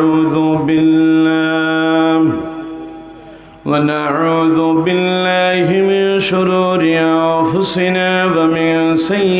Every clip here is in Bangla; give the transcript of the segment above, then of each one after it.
ونعوذ بالله. ونعوذ بالله من شرور أنفسنا ومن سيئات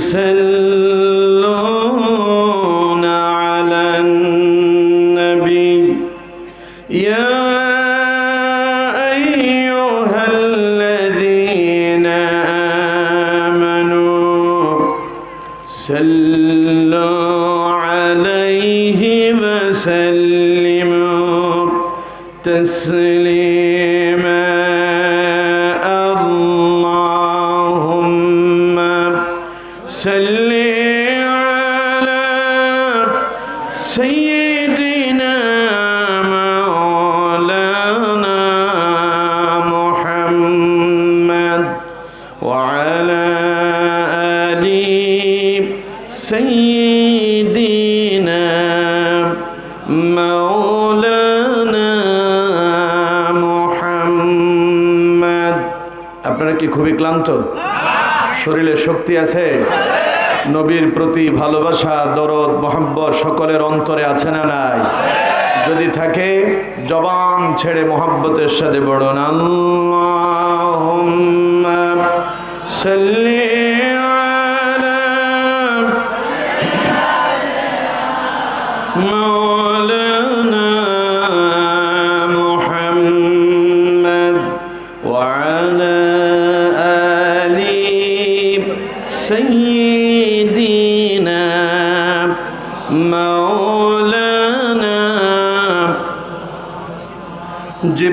বলছেন আপনারা কি খুবই ক্লান্ত? শরীরে শক্তি আছে? নবীর প্রতি ভালোবাসা, দরদ, মহাব্বত সকলের অন্তরে আছে না নাই? যদি থাকে, জবান ছেড়ে মহাব্বতের সাথে বড় নাম সাল্লি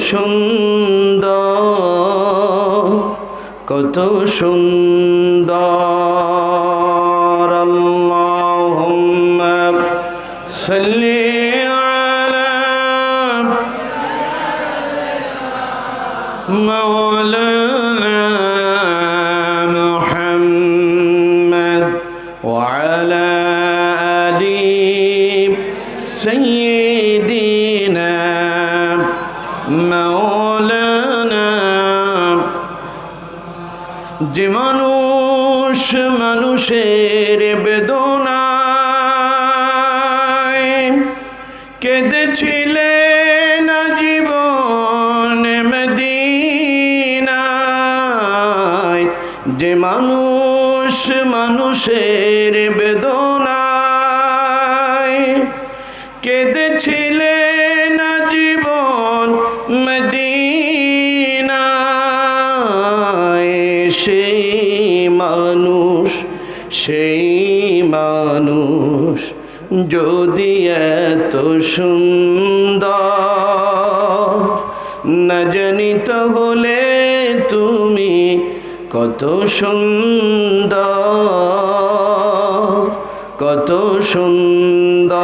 সুন্দর কত সুন্দর। যে মানুষ মানুষের বেদনা কেঁদেছিলে না জীবন মদিনায়। যে মানুষ মানুষ মানুষের যদি এত সুন্দর না জানিত হলে তুমি কত সুন্দর কত সুন্দর।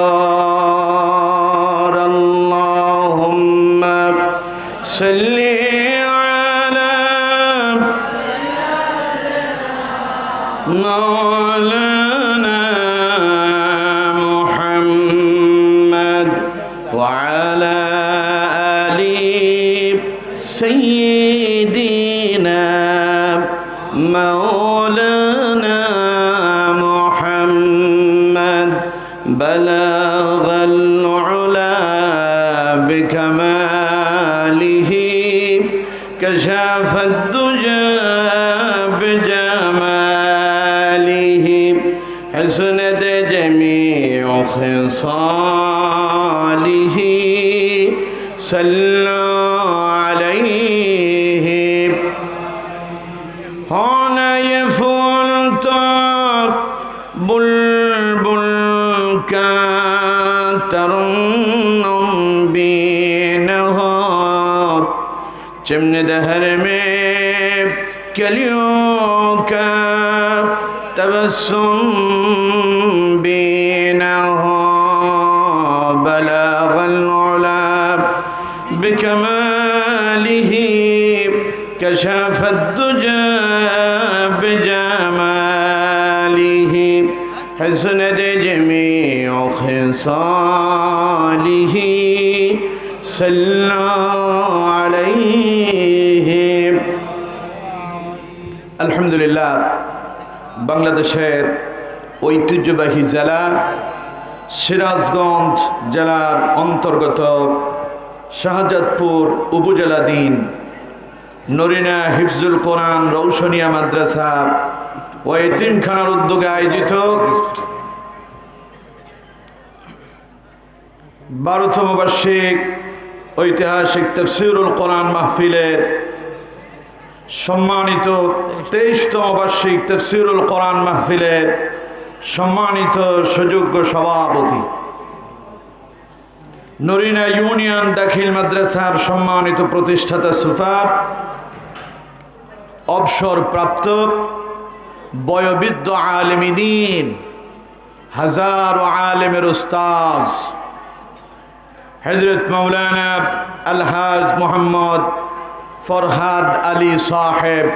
আল্লাহুম্মা সাল্লি আলা صلى عليه هنا يفلت بلبل كترنم بينها چمن دهر میں کلیوں کا تبسم صلى عليه আলহামদুলিল্লাহ বাংলাদেশের ঐতিহ্যবাহী জেলা সিরাজগঞ্জ জেলার অন্তর্গত শাহজাদপুর উপজেলাধীন নরিনা হিফজুল কোরআন রৌশনিয়া মাদ্রাসা ও এতিমখানার উদ্যোগে আয়োজিত বারোতম বার্ষিক ঐতিহাসিক তফসিরুল কোরআন মাহফিলের সম্মানিত তেইশতম বার্ষিক তফসিরুল কোরআন মাহফিলের সম্মানিত সুযোগ্য সভাপতি। নরিনা ইউনিয়ন দাখিল মাদ্রাসার সম্মানিত প্রতিষ্ঠাতা সুফার অবসরপ্রাপ্ত বয়োবৃদ্ধ আলেমিদিন হাজার আলেমের উস্তাজ হজরত মৌলানা আলহাজ মোহাম্মদ ফরহাদ আলী সাহেব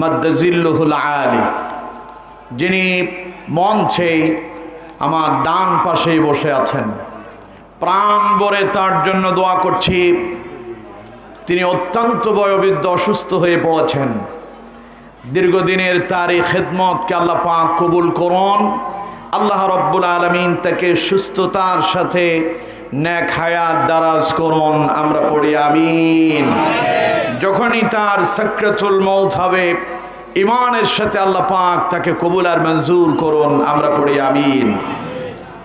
মদ্দজিল্লুহুল আলী, যিনি মঞ্চে আমার ডান পাশেই বসে আছেন। প্রাণ ভরে তার জন্য দোয়া করছি। তিনি অত্যন্ত বয়োবৃদ্ধ, অসুস্থ হয়ে পড়েছেন। দীর্ঘদিনের তার এই খেদমতকে আল্লাহ পাক কবুল করুন। আল্লাহ রব্বুল আলমিন তাকে সুস্থতার সাথে ন্যাক হায়াত দারাজ করুন, আমরা পড়ি, আমিন। যখনই তার সাক্রাতুল মৌত হবে ইমানের সাথে আল্লাহ পাক তাকে কবুল আর মঞ্জুর করুন, আমরা পড়ি, আমিন।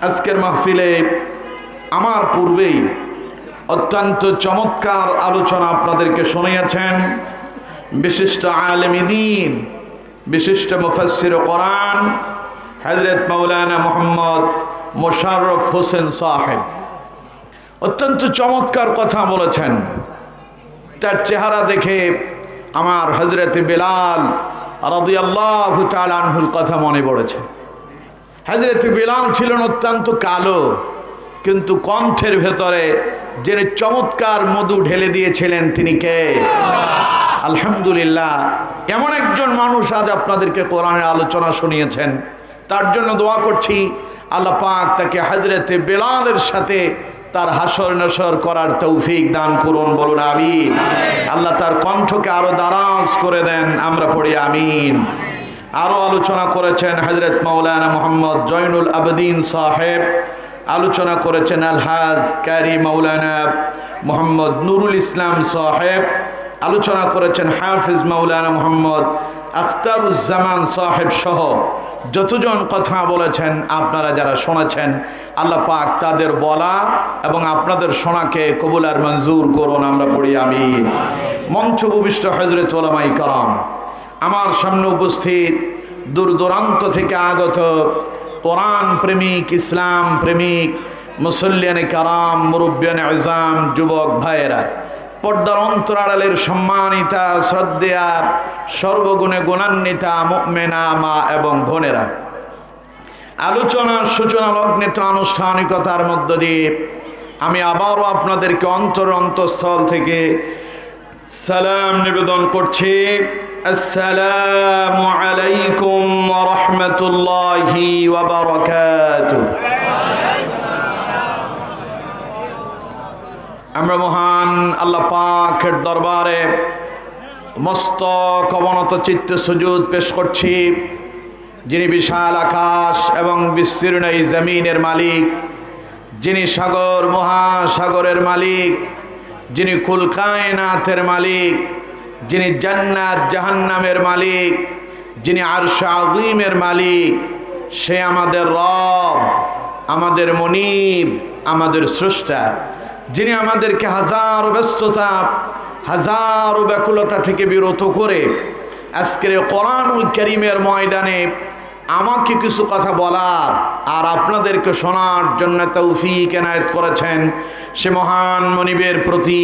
আজকের মাহফিলে আমার পূর্বেই অত্যন্ত চমৎকার আলোচনা আপনাদেরকে শুনিয়েছেন। বিশিষ্ট আলমিদিন, বিশিষ্ট মুফাসির কোরআন হজরত মৌলানা মোহাম্মদ মোশাররফ হোসেন সাহেব। অত্যন্ত চমৎকার কথা বলেছেন। তার চেহারা দেখে আমার হজরত বেলাল তালানহুর কথা মনে পড়েছে। হজরত বেলাল ছিলেন অত্যন্ত কালো, কিন্তু কণ্ঠের ভেতরে যিনি চমৎকার মধু ঢেলে দিয়েছিলেন তিনি কে? আলহামদুলিল্লাহ। এমন একজন মানুষ আজ আপনাদেরকে কোরআনের আলোচনা শুনিয়েছেন। তার জন্য দোয়া করছি, আল্লাহ পাক তাকে হাজরতে বেলালের সাথে তার হাসর নসর করার তৌফিক দান করুন, বলুন আমিন। আল্লাহ তার কণ্ঠকে আরও দারাজ করে দেন, আমরা পড়ি আমিন। আরও আলোচনা করেছেন হজরত মৌলানা মোহাম্মদ জয়নুল আবদিন সাহেব, আলোচনা করেছেন আলহাজ ক্যারি মৌলানা মোহাম্মদ নুরুল ইসলাম সাহেব, আলোচনা করেছেন হাফিজ মৌলানা মোহাম্মদ আখতারুজ্জামান সাহেব সহ যতজন কথা বলেছেন, আপনারা যারা শুনেছেন, আল্লাহ পাক তাদের বলা এবং আপনাদের শোনাকে কবুল আর মঞ্জুর করুন, আমরা পড়ি আমি মঞ্চ ভূমিষ্ঠ হজরত ওলামাই কালাম আমার সামনে উপস্থিত দূর দূরান্ত থেকে আগত কোরআন প্রেমিক, ইসলাম প্রেমিক, মুসল্লিয়ানে কারাম, মুরব্বিয়ানে আজাম, যুবক ভাইয়েরা পর্দার অন্তরাড়ালের সম্মানিতা, শ্রদ্ধেয়া, সর্বগুণে গুণান্বিতা, মুমেনা, মা এবং বোনেরা। আলোচনার সূচনা লগ্নিত আনুষ্ঠানিকতার মধ্য দিয়ে আমি আবারও আপনাদেরকে অন্তর অন্তঃস্থল থেকে সালাম নিবেদন করছি। আসসালামু আলাইকুম রহমতুল্লাহি ওয়াবারাকাতুহ আমরা মহান আল্লাহ পাকের দরবারে মস্ত কবনত চিত্ত সুযোগ পেশ করছি। যিনি বিশাল আকাশ এবং বিস্তীর্ণ এই জমিনের মালিক, যিনি সাগর, মহাসাগরের মালিক, যিনি কুলকায়নাথের মালিক, যিনি জান্নাত, জাহান্নামের মালিক, যিনি আরশ আজিমের মালিক, সে আমাদের রব, আমাদের মনিব, আমাদের স্রষ্টা। যিনি আমাদেরকে হাজারো ব্যস্ততা, হাজারো ব্যাকুলতা থেকে বিরত করে আজকের কোরআনুল করিমের ময়দানে আমাকে কিছু কথা বলার আর আপনাদেরকে শোনার জন্য তৌফিক এনায়ত করেছেন সে মহান মনিবের প্রতি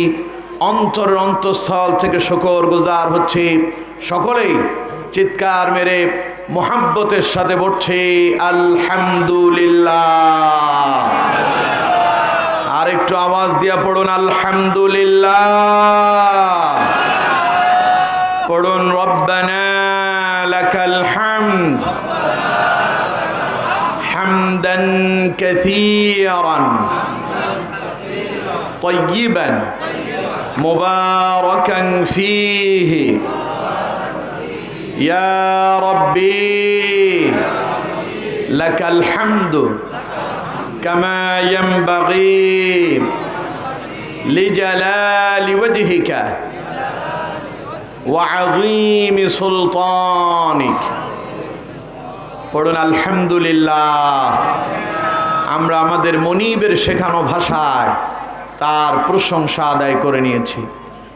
অন্তর অন্তঃস্থল থেকে শকর গুজার হচ্ছে। সকলেই চিৎকার মেরে মোহাব্বতের সাথে বলছে, আলহামদুলিল্লাহ। একটু আওয়াজ দিয়া পড়ুন আলহামদুলিল্লাহ পড়ুন রব্বানা লাকাল হামদ হামদান কাসীরান طيبا مباركا فيه يا ربي لك الحمد كما ينبغي لجلال وجهك وعظيم سلطانك পড়ুন আলহামদুলিল্লাহ আমরা আমাদের মনিবের শেখানো ভাষায় তার প্রশংসা আদায় করে নিয়েছি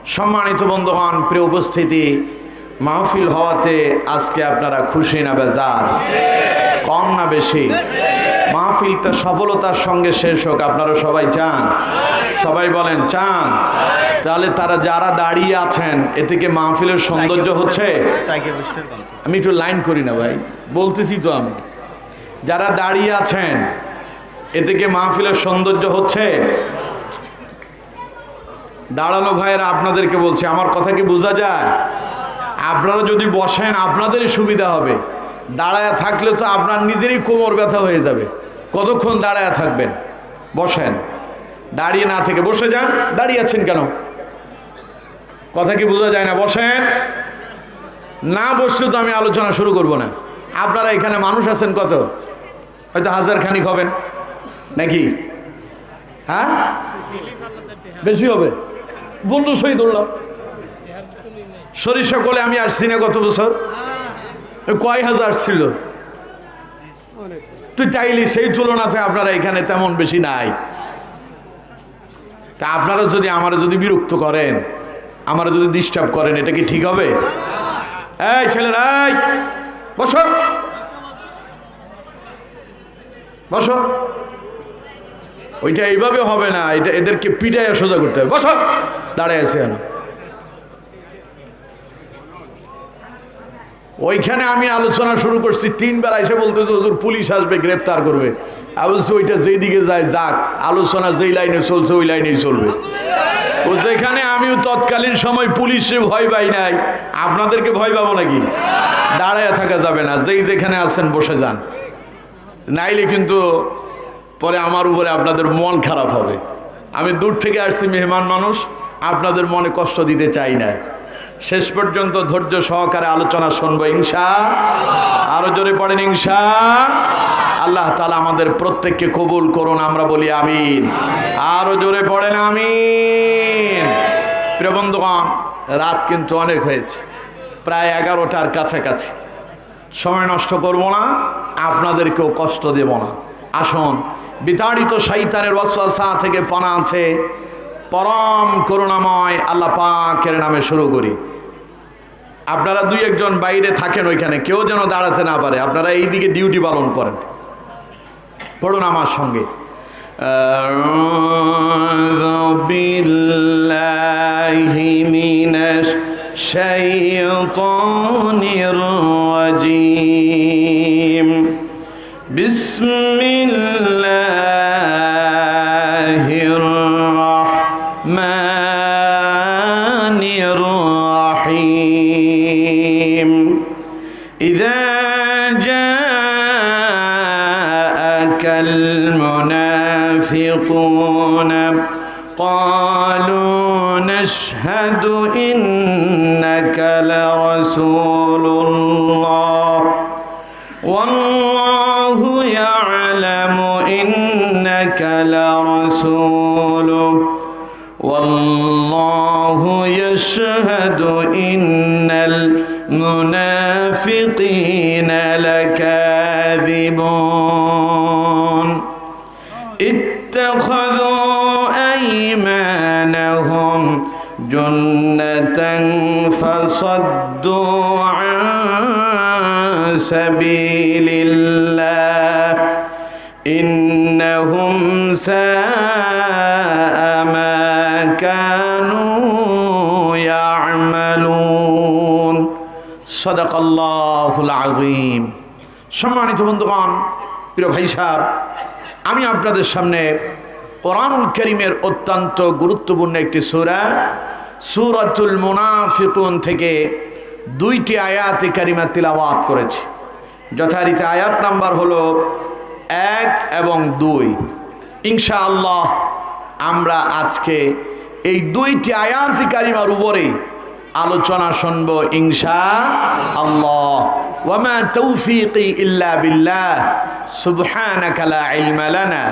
সম্মানিত বন্ধুগণ প্রিয় উপস্থিতি মাহফিল হওয়াতে আজকে আপনারা খুশি না বেজার কম না বেশি মাহফিলটা সফলতার সঙ্গে শেষ হোক, আপনারা সবাই চান। সবাই বলেন, চান। তাহলে তারা যারা দাঁড়িয়ে আছেন, এ থেকে মাহফিলের সৌন্দর্য হচ্ছে? আমি একটু লাইন করি না ভাই, বলতেছি তো আমি। যারা দাঁড়িয়ে আছেন, এ থেকে মাহফিলের সৌন্দর্য হচ্ছে? দাঁড়ানো ভাইয়েরা, আপনাদেরকে বলছি, আমার কথা কি বোঝা যায়? আপনারা যদি বসেন, আপনাদেরই সুবিধা হবে। দাঁড়ায় থাকলে তো আপনার নিজেরই কোমর ব্যথা হয়ে যাবে। কতক্ষণ দাঁড়ায় থাকবেন? বসেন। দাঁড়িয়ে না থেকে বসে যান। দাঁড়িয়ে আছেন কেন? কথা কি বোঝা যায় না? বসেন। না বসলে তো আমি আলোচনা শুরু করব না। আপনারা এখানে মানুষ আছেন কত? হয়তো হাজার খানিক হবেন। নাকি? হ্যাঁ? বেশি হবে। বন্ধু সহি ধরলাম। সরিষা কোলে আমি আসছি না গত বছর। কয় হাজার ছিল? তুই চাইলি সেই তুলনাতে আপনারা এখানে তেমন বেশি নাই। তা আপনারা যদি আমার যদি বিরক্ত করেন, আমার যদি ডিস্টার্ব করেন, এটা কি ঠিক হবে? এই ছেলেরা, এই, বসো। বসো। ওইটা এইভাবে হবে না, এটা এদেরকে পিটায় সোজা করতে হবে। বসো। দাঁড়ায় আছে কেন ওইখানে আমি আলোচনা শুরু করছি তিনবার এসে বলতেছে, হুজুর, পুলিশ আসবে, গ্রেপ্তার করবে। আমি বলছি, ওইটা যেই দিকে যায়, যাক, আলোচনা যেই লাইনে চলছে, ওই লাইনেই চলবে। তো যেখানে আমিও তৎকালীন সময় পুলিশে ভয় পাই নাই, আপনাদেরকে ভয় পাবো নাকি? দাঁড়ায় থাকা যাবে না, যেই যেখানে আছেন, বসে যান। নাইলে কিন্তু পরে আমার উপরে আপনাদের মন খারাপ হবে। আমি দূর থেকে আসছি, মেহমান মানুষ, আপনাদের মনে কষ্ট দিতে চাই না। শেষ পর্যন্ত ধৈর্য সহকারে আলোচনা শুনব, ইনশা আরও জোরে পড়েন, ইনশা আল্লাহ। তালা আমাদের প্রত্যেককে কবুল করুন, আমরা বলি আমিন। আরও জোরে পড়েন, আমিন। প্রিয় বন্ধুগণ, রাত কিন্তু অনেক হয়েছে, প্রায় এগারোটার কাছাকাছি। সময় নষ্ট করব না, আপনাদেরকেও কষ্ট দেব না। আসুন, বিতাড়িত শৈতানের ওয়াসওয়াসা থেকে পানা আছে পরম করুণাময় আল্লাহ পাকের নামে শুরু করি। আপনারা দুই একজন বাইরে থাকেন ওইখানে, কেউ যেন দাঁড়াতে না পারে। আপনারা এই দিকে ডিউটি পালন করেন। পড়ুন আমার সঙ্গে। বিস্মিল لرسول الله والله يعلم إنك لرسوله والله يشهد فصدوا عن سبيل الله إنهم ساء ما كانوا يعملون صدق الله العظيم সম্মানিত বন্ধুগণ প্রিয় ভাই সাহেব আমি আপনাদের সামনে কোরআনুল করিমের অত্যন্ত গুরুত্বপূর্ণ একটি সুরা সুরাতুল মুনাফিকুন থেকে দুইটি আয়াতে কারিমা তিলাওয়াত করেছি। যথারীতি আয়াত নাম্বার হলো এক এবং দুই। ইনশা আল্লাহ আমরা আজকে এই দুইটি আয়াতি কারিমার উপরে আলোচনা শুনব ইনশা আল্লাহ ওয়ামা তৌফিকি ইল্লা বিল্লাহ। সুবহানাকা লা ইলমা লানা।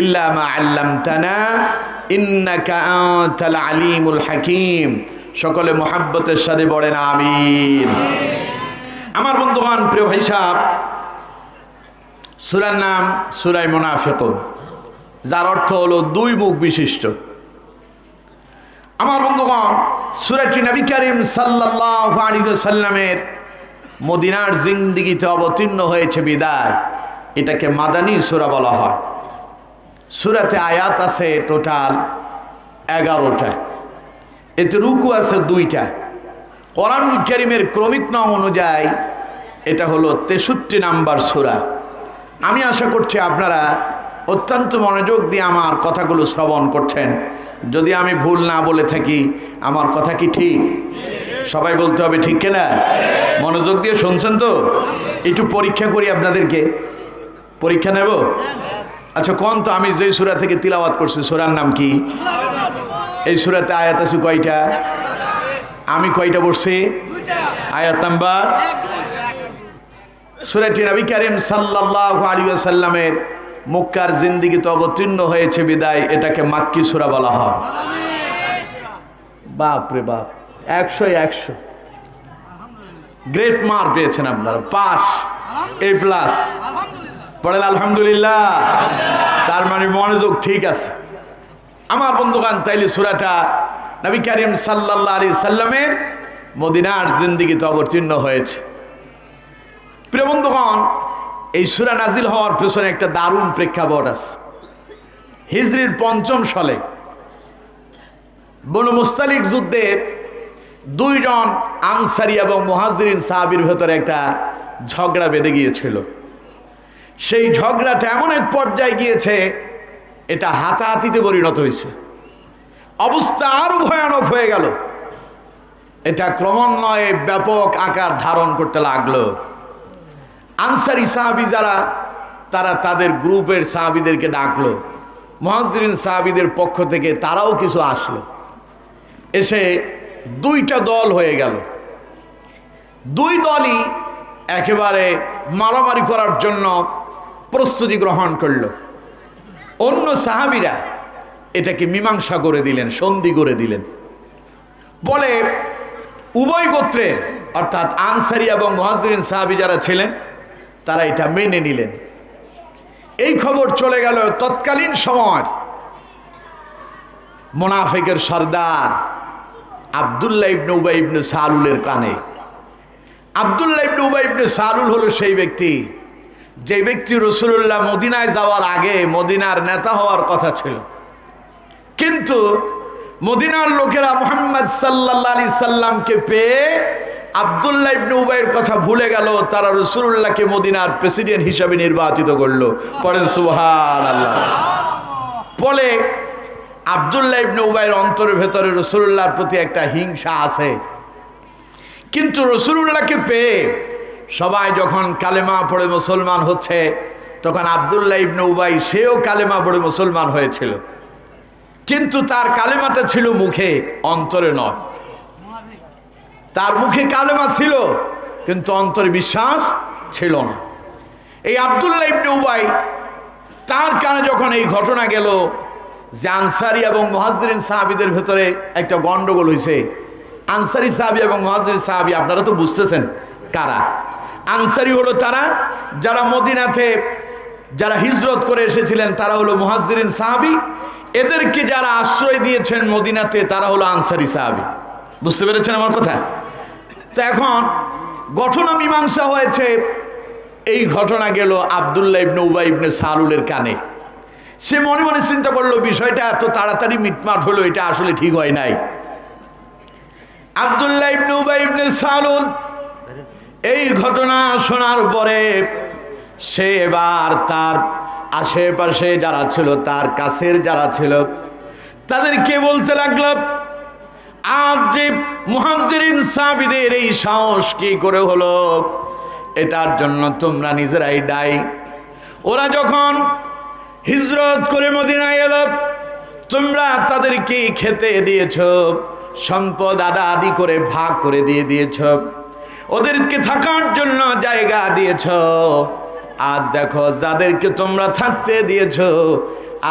ইল্লা মা আল্লামতানা, ইন্নাকা আনতাল আলিমুল হাকিম। সকলে মোহাব্বতের সাথে বলেন, আমিন। আমার বন্ধুগণ, প্রিয় ভাই সাহেব, সুরার নাম সুরাই মোনাফেকুন, যার অর্থ হলো দুই মুখ বিশিষ্ট। আমার বন্ধুগণ, সুরাটি নবী করিম সাল্লামের মদিনার জিন্দিগিতে অবতীর্ণ হয়েছে বিদায়। এটাকে মাদানী সুরা বলা হয়। সুরাতে আয়াত আছে টোটাল এগারোটা। এতে রুকু আছে দুইটা। কোরআনুল করিমের ক্রমিক নং অনুযায়ী এটা হলো তেষট্টি নাম্বার সুরা। আমি আশা করছি আপনারা অত্যন্ত মনোযোগ দিয়ে আমার কথাগুলো শ্রবণ করছেন। যদি আমি ভুল না বলে থাকি, আমার কথা কি ঠিক? সবাই বলতে হবে ঠিক কিনা? মনোযোগ দিয়ে শুনছেন তো? একটু পরীক্ষা করি আপনাদেরকে। পরীক্ষা নেব? আচ্ছা কোন তো আমি যেই সুরা থেকে তিলাওয়াত করছি, সুরার নাম কি? এই সুরাতে আয়াত আছে কয়টা? আমি কয়টা বসছি আয়াত নাম্বার? সুরাটি নবী করিম সাল্লাহ আলী সাল্লামের মুক্কার জিন্দিগিতে অবতীর্ণ হয়েছে বিদায়, এটাকে মাক্কি সুরা বলা হয়। বাপ রে বাপ, একশো একশো। গ্রেট মার পেয়েছেন আপনারা পাস এ প্লাস। পড়েন আলহামদুলিল্লাহ। তার মানে মনোযোগ ঠিক আছে। আমার বন্ধুগান তাইলে সুরাটা নবী করিম সাল্লাহ আলী সাল্লামের মদিনার জিন্দিগিতে অবতীর্ণ হয়েছে। প্রিয় বন্ধুগণ, এই সুরা নাজিল হওয়ার পেছনে একটা দারুণ প্রেক্ষাপট আছে। হিজরির পঞ্চম সালে বনু মুস্তালিক যুদ্ধে দুইজন আনসারি এবং মহাজরিন সাহাবির ভেতরে একটা ঝগড়া বেঁধে গিয়েছিল। সেই ঝগড়াটা এমন এক পর্যায়ে গিয়েছে, এটা হাতাহাতিতে পরিণত হয়েছে। অবস্থা আরও ভয়ানক হয়ে গেল। এটা ক্রমান্বয়ে ব্যাপক আকার ধারণ করতে লাগল। আনসারি সাহাবি যারা, তারা তাদের গ্রুপের সাহাবিদেরকে ডাকলো। মহাজরিন সাহাবিদের পক্ষ থেকে তারাও কিছু আসলো। এসে দুইটা দল হয়ে গেল। দুই দলই একেবারে মারামারি করার জন্য প্রস্তুতি গ্রহণ করল। অন্য সাহাবিরা এটাকে মীমাংসা করে দিলেন, সন্ধি করে দিলেন। বলে, উভয় গোত্রের অর্থাৎ আনসারি এবং মহাজরিন সাহাবি যারা ছিলেন, তারা এটা মেনে নিলেন। এই খবর চলে গেল তৎকালীন সময়। মোনাফেকের সর্দার আবদুল্লাহ ইবনে উবাই ইবনে সালুলের কানে। আবদুল্লাহ ইবনে উবাই ইবনে সালুল হলো সেই ব্যক্তি। যে ব্যক্তি রসুল্লাহ মদিনায় যাওয়ার আগে মদিনার নেতা হওয়ার কথা ছিল। কিন্তু মদিনার লোকেরা মোহাম্মদ সাল্লাহ সাল্লামকে পেয়ে আবদুল্লাহ ইবনে উবাইয়ের কথা ভুলে গেল, তারা রসুল্লাহকে মদিনার প্রেসিডেন্ট হিসাবে নির্বাচিত করল। পরেন সুহান আল্লাহ বলে আবদুল্লাহ ইবনে উবাইয়ের অন্তরের ভেতরে রসুল্লাহর প্রতি একটা হিংসা আছে। কিন্তু রসুল্লাহকে পেয়ে সবাই যখন কালেমা পড়ে মুসলমান হচ্ছে, তখন আবদুল্লাহ ইবনে উবাই সেও কালেমা পড়ে মুসলমান হয়েছিল। কিন্তু তার কালেমাটা ছিল মুখে, অন্তরে নয়। তার মুখে কালেমা ছিল, কিন্তু অন্তরে বিশ্বাস ছিল না। এই আবদুল্লাহ ইবনে উবাই তার কানে যখন এই ঘটনা গেল যে আনসারি এবং মহাজরিন সাহাবিদের ভেতরে একটা গন্ডগোল হয়েছে আনসারি সাহাবি এবং মহাজরিন সাহাবি, আপনারা তো বুঝতেছেন কারা? আনসারি হলো তারা, যারা মদিনাতে, যারা হিজরত করে এসেছিলেন, তারা হলো মুহাজিরিন সাহাবি। এদেরকে যারা আশ্রয় দিয়েছেন মদিনাতে, তারা হলো আনসারি সাহাবি। বুঝতে পেরেছেন আমার কথা? তো এখন ঘটনা মীমাংসা হয়েছে, এই ঘটনা গেল আবদুল্লাহ ইবনে উবাই ইবনে সালুলের কানে। সে মনে মনে চিন্তা করল, বিষয়টা এত তাড়াতাড়ি মিটমাট হলো, এটা আসলে ঠিক হয় নাই। আবদুল্লাহ ইবনে উবাই ইবনে সালুল এই ঘটনা শোনার পরে সে এবার তার আশেপাশে যারা ছিল, তার কাছের যারা ছিল তাদেরকে বলতে লাগল, আজ যে মুহাজিরিন সাবিদের এই সাহস কি করে হলো? এটার জন্য তোমরা নিজেরাই দায়ী। ওরা যখন হিজরত করে মদিনায় এলো, তোমরা তাদেরকে খেতে দিয়েছ, সম্পদ আদা আদি করে ভাগ করে দিয়ে দিয়েছ। ওদেরকে থাকার জন্য জায়গা দিয়েছ। আজ দেখো যাদেরকে তোমরা থাকতে দিয়েছ,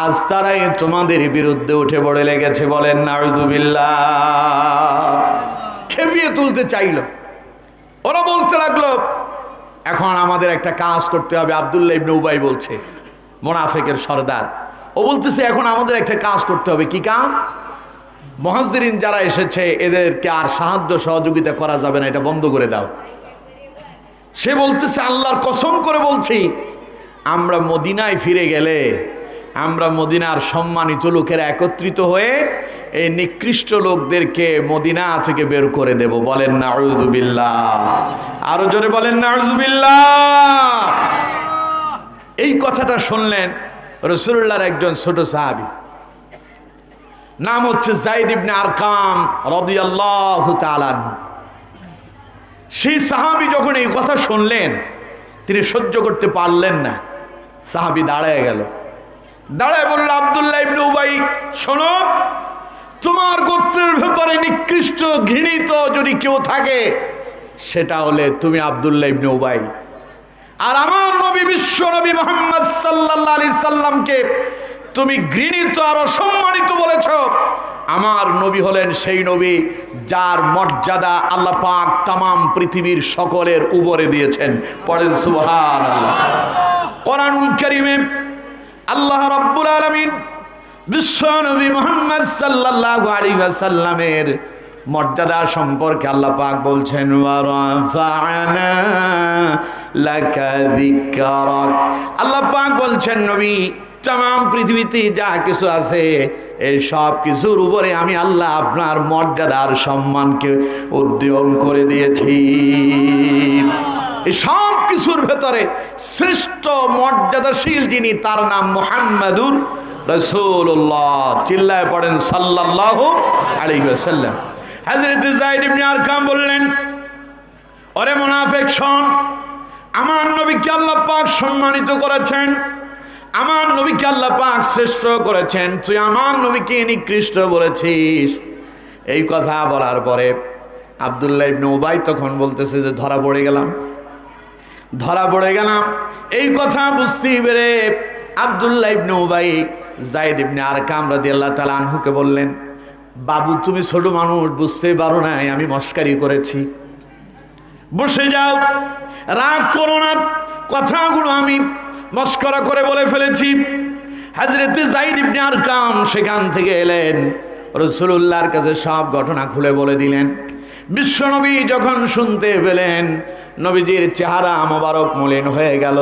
আজ তারাই তোমাদের বিরুদ্ধে উঠে পড়ে লেগেছে বলেন নারজুবিল্লা খেপিয়ে তুলতে চাইল। ওরা বলতে লাগল, এখন আমাদের একটা কাজ করতে হবে। আবদুল্লাহ ইবনে উবাই বলছে, মোনাফেকের সর্দার। ও বলতেছে, এখন আমাদের একটা কাজ করতে হবে। কি কাজ? মহাজরিন যারা এসেছে, এদেরকে আর সাহায্য সহযোগিতা করা যাবে না, এটা বন্ধ করে দাও। সে বলতেছে, আল্লাহর কসম করে বলছি, আমরা মদিনায় ফিরে গেলে, আমরা মদিনার সম্মানিত লোকেরা একত্রিত হয়ে এই নিকৃষ্ট লোকদেরকে মদিনা থেকে বের করে দেব। বলেন নাউজুবিল্লাহ আরও জোরে বলেন নাউজুবিল্লাহ এই কথাটা শুনলেন রসুল্লাহর একজন ছোট সাহাবি। নাম হচ্ছে জাইদ ইবনে আরকাম রদিয়াল্লাহু তাআলা সেই সাহাবি যখন এই কথা শুনলেন, তিনি সহ্য করতে পারলেন না। সাহাবি দাঁড়ায় গেল। দাঁড়ায় বলল, আবদুল্লাহ ইবনে উবাই, শোনো, তোমার গোত্রের ভেতরে নিকৃষ্ট ঘৃণিত যদি কেউ থাকে, সেটা হলে তুমি আবদুল্লাহ ইবনে উবাই। আর আমার নবী বিশ্ব নবী মোহাম্মদ সাল্লাহ আলি সাল্লামকে তুমি ঘৃণিত আর অসম্মানিত বলেছ। আমার নবী হলেন সেই নবী যার মর্যাদা আল্লাহ পাক তাম পৃথিবীর সকলের উপরে দিয়েছেন। পড়েন সুহান কোরআনুল করিমে আল্লাহ রব্বুল আলমিন বিশ্ব নবী মোহাম্মদ সাল্লাল্লাহু আলাইহি ওয়াসাল্লামের মর্যাদা সম্পর্কে আল্লাহ পাক বলছেন আল্লাহ পাক বলছেন, নবী তাম পৃথিবীতে যা কিছু আছে, এই সব কিছুর উপরে আমি আল্লাহ আপনার মর্যাদার সম্মানকে উদ্যোগ করে দিয়েছি। এই সব কিছুর ভেতরে শ্রেষ্ঠ মর্যাদাশীল যিনি, তার নাম মোহাম্মদুর রসুল্লাহ চিল্লায় পড়েন সাল্লাহ আলাইসাল্লাম হাজরত জাইদ ইবনে বললেন, ওরে মুনাফেক শোন, আমার নবীকে আল্লাহ পাক সম্মানিত করেছেন। আমার নবীকে আল্লাহ পাক শ্রেষ্ঠ করেছেন, তুই আমার নবীকে নিকৃষ্ট বলেছিস। এই কথা বলার পরে আবদুল্লাহ ইবনে উবাই তখন বলতেছে যে, ধরা পড়ে গেলাম। ধরা পড়ে গেলাম। এই কথা বুঝতেই পেরে আবদুল্লাহ ইবনে উবাই জাইদ ইবনে আর কামরাদি আল্লাহ তালা আনহুকে বললেন, বাবু, তুমি ছোট মানুষ, বুঝতে পারো নাই, আমি মস্কারি করেছি। বসে যাও, রাগ করো না। কথাগুলো আমি মস্করা করে বলে ফেলেছি। হাজরেতে জাইদ ইবনে আরকাম সেখান থেকে এলেন রসুল্লাহর কাছে সব ঘটনা খুলে বলে দিলেন। বিশ্বনবী যখন শুনতে পেলেন, নবীজির চেহারা মোবারক মলিন হয়ে গেল।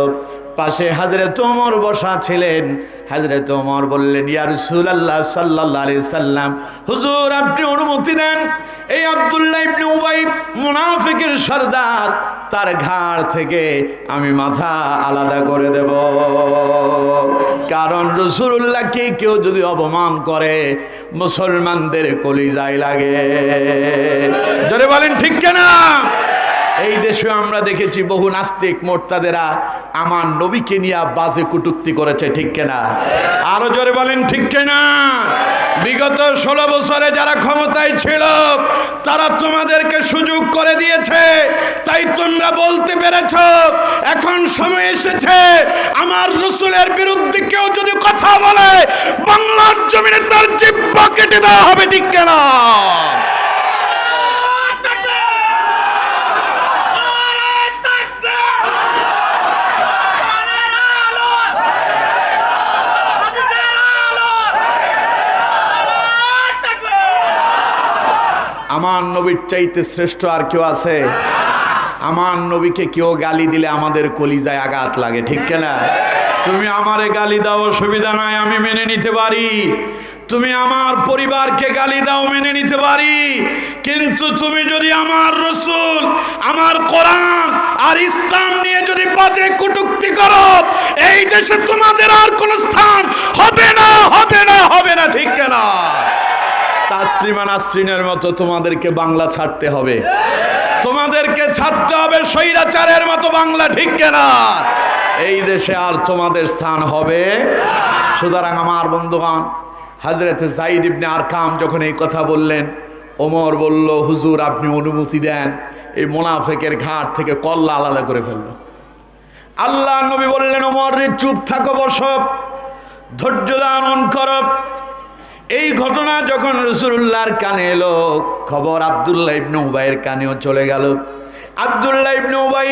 পাশে হাজরত ওমর বসা ছিলেন। হাজরত ওমর বললেন, ইয়া রাসূলুল্লাহ সাল্লাল্লাহু আলাইহি সাল্লাম, হুজুর, আপনি অনুমতি দেন? এই আব্দুল্লাহ ইবনে উবাই মুনাফিকের সর্দার তার ঘাড় থেকে আমি মাথা আলাদা করে দেব। কারণ রসুল্লাহকে কেউ যদি অপমান করে, মুসলমানদের কলিজায় লাগে। জোরে বলেন, ঠিক কেনা? এই দেশে আমরা দেখেছি বহু নাস্তিক মোর্তাদেরা আমার নবীকে নিয়ে বাজে কুটুক্তি করেছে, ঠিক কেনা? আরও জোরে বলেন, ঠিক কেনা? বিগত ষোলো বছরে যারা ক্ষমতায় ছিল, তারা তোমাদেরকে সুযোগ করে দিয়েছে। তাই তোমরা বলতে পেরেছ, এখন সময় এসেছে, আমার রসুলের বিরুদ্ধে কেউ যদি কথা বলে, বাংলার জমিনে তার জিব্বা কেটে দেওয়া হবে, ঠিক কেনা? আমার নবীর চাইতে শ্রেষ্ঠ আর কেউ আছে? আমার নবীকে কেউ গালি দিলে আমাদের কলিজায় আঘাত লাগে, ঠিক কেনা? তুমি আমারে গালি দাও, অসুবিধা নাই, আমি মেনে নিতে পারি। তুমি আমার পরিবারকে গালি দাও, মেনে নিতে পারি। কিন্তু তুমি যদি আমার রসুল, আমার কোরআন আর ইসলাম নিয়ে যদি বাজে কটুক্তি করো, এই দেশে তোমাদের আর কোনো স্থান হবে না হবে না হবে না, ঠিক কেনা? তাসলিমা নাসরিনের মতো তোমাদেরকে বাংলা ছাড়তে হবে। তোমাদেরকে ছাড়তে হবে স্বৈরাচারের মতো বাংলা, ঠিক কেনা? এই দেশে আর তোমাদের স্থান হবে সুতরাং আমার বন্ধুগণ হাজরতে জাইদ ইবনে আরকাম যখন এই কথা বললেন, ওমর বলল, হুজুর, আপনি অনুমতি দেন। এই মোনাফেকের ঘাট থেকে কল্লা আলাদা করে ফেলল। আল্লাহ নবী বললেন, ওমর রে চুপ থাকো বসব ধৈর্য ধারণ করব এই ঘটনা যখন রসুল্লাহর কানে এলো, খবর আবদুল্লাহ ইবনে উবাইয়ের কানেও চলে গেল। আবদুল্লাহ ইবনে উবাই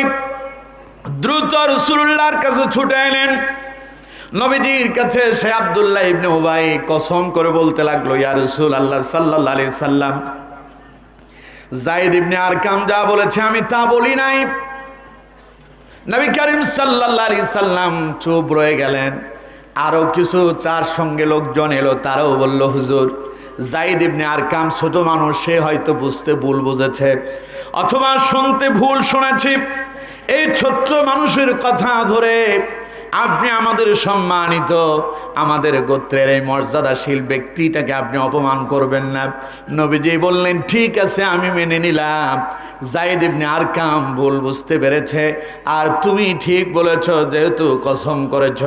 দ্রুত রসুল্লাহর কাছে ছুটে এলেন। নবীজির কাছে সে আবদুল্লাহ ইবনে উবাই কসম করে বলতে লাগল, ইয়া রসুল আল্লাহ সাল্লাহ আলি সাল্লাম জাইদ ইবনে আরকাম যা বলেছে আমি তা বলি নাই। নবী করিম সাল্লাহ আলি সাল্লাম চুপ রয়ে গেলেন। আরও কিছু তার সঙ্গে লোকজন এলো, তারাও বলল, হুজুর, জাইদ ইবনে আরকাম ছোট মানুষ, সে হয়তো বুঝতে ভুল বুঝেছে অথবা শুনতে ভুল শুনেছি। এই ছোট্ট মানুষের কথা ধরে আপনি আমাদের সম্মানিত, আমাদের গোত্রের এই মর্যাদাশীল ব্যক্তিটাকে আপনি অপমান করবেন না। নবীজি বললেন, ঠিক আছে, আমি মেনে নিলাম। জাইদ ইবনে আরকাম ভুল বুঝতে পেরেছে। আর তুমি ঠিক বলেছ, যেহেতু কসম করেছ।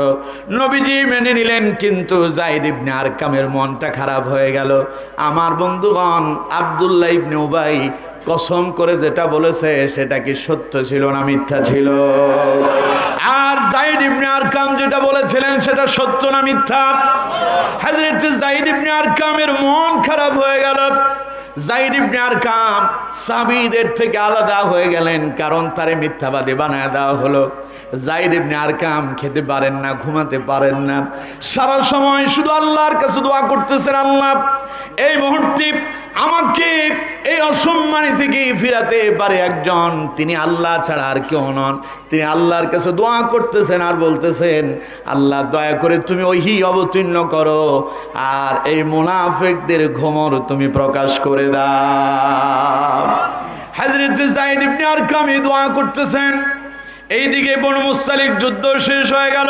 নবীজি মেনে নিলেন, কিন্তু জাইদ ইবনে আরকামের মনটা খারাপ হয়ে গেল। আমার বন্ধুগণ, আবদুল্লাহ ইবনে উবাই কসম করে যেটা বলেছে, সেটা কি সত্য ছিল না মিথ্যা ছিল? আর জাইদ ইবনে আরকাম যেটা বলেছিলেন, সেটা সত্য না মিথ্যা? হযরত জাইদ ইবনে আরকামের মন খারাপ হয়ে গেল। থেকে আলাদা হয়ে গেলেন, কারণ তারে মিথ্যাবাদী হলো। খেতে পারেন না, ঘুমাতে পারেন না। সারা সময় শুধু আল্লাহর কাছে দোয়া করতেছেন, আল্লাহ, এই মুহূর্তে আমাকে এই অসম্মানী থেকে ফিরাতে পারে একজন। তিনি আল্লাহ ছাড়া আর কেউ নন। তিনি আল্লাহর কাছে দোয়া করতেছেন আর বলতেছেন, আল্লাহ, দয়া করে তুমি ওইহি অবতীর্ণ করো। আর এই মোনাফেকদের ঘমর তুমি প্রকাশ করে দাও এইদিকে যুদ্ধ শেষ হয়ে গেল।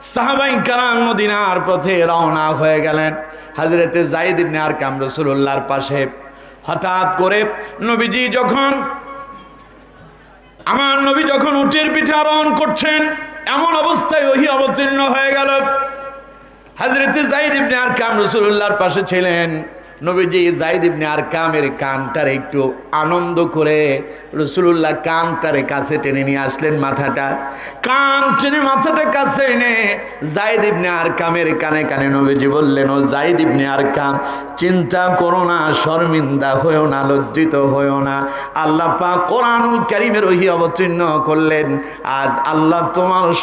সাহাবাই পথে রওনা হয়ে গেলেন। হঠাৎ করে নবীজি যখন আমার নবী যখন উটের পিঠে আরোহণ করছেন, এমন অবস্থায় ওহি অবতীর্ণ হয়ে গেল। হাজরতে জাইদ ইবনে আরকাম রসুল্লাহর পাশে ছিলেন। নবীজি জাইদ ইবনে আর কামের কানটার একটু আনন্দ করে রসুল্লাহ কানটারে কাছে টেনে নিয়ে আসলেন মাথাটা। কান টেনে মাথাটা কাছে এনে জাইদ ইবনে আর কামের কানে কানে নবীজি বললেন, ও জাইদ ইবনে আর কাম চিন্তা করো না, শর্মিন্দা হয়েও না, লজ্জিত হয়েও না। আল্লাহ পাক কোরআনুল কারিমের ওহি অবতীর্ণ করলেন। আজ আল্লাহ তোমার